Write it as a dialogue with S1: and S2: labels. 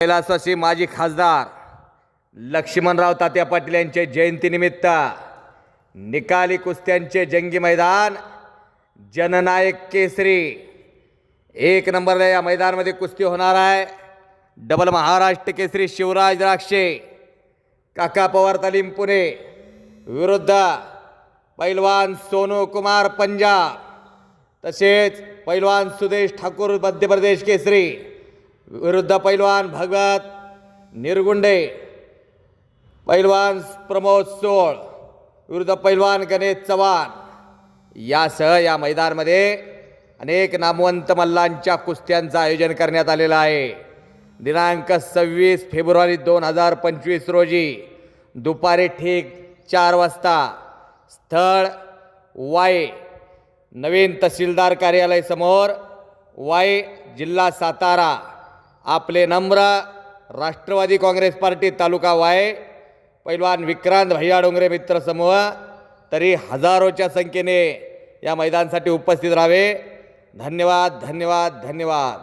S1: कैलासाशी माजी खासदार लक्ष्मणराव तात्या पाटील यांच्या जयंतीनिमित्त निकाली कुस्त्यांचे जंगी मैदान जननायक केसरी एक नंबरला या मैदानामध्ये कुस्ती होणार आहे. डबल महाराष्ट्र केसरी शिवराज द्राक्षे काका पवार तालीम पुणे विरुद्ध पैलवान सोनू कुमार पंजाब तसेच पैलवान सुदेश ठाकूर मध्य प्रदेश केसरी विरुद्ध पैलवान भगवत निरगुंडे. पैलवान प्रमोद सोळ विरुद्ध पैलवान गणेश चव्हाण. यासह या मैदानमध्ये अनेक नामवंत मल्लांच्या कुस्त्यांचं आयोजन करण्यात आलेलं आहे. दिनांक सव्वीस फेब्रुवारी दोन हजार पंचवीस रोजी दुपारी ठीक चार वाजता स्थळ वाय नवीन तहसीलदार कार्यालय समोर वाय जिल्हा सातारा. आपले नम्र राष्ट्रवादी काँग्रेस पार्टी तालुका वाय पैलवान विक्रांत भैया डोंगरे मित्रसमूह तरी हजारोच्या संख्येने या मैदानासाठी उपस्थित राहावे. धन्यवाद धन्यवाद धन्यवाद.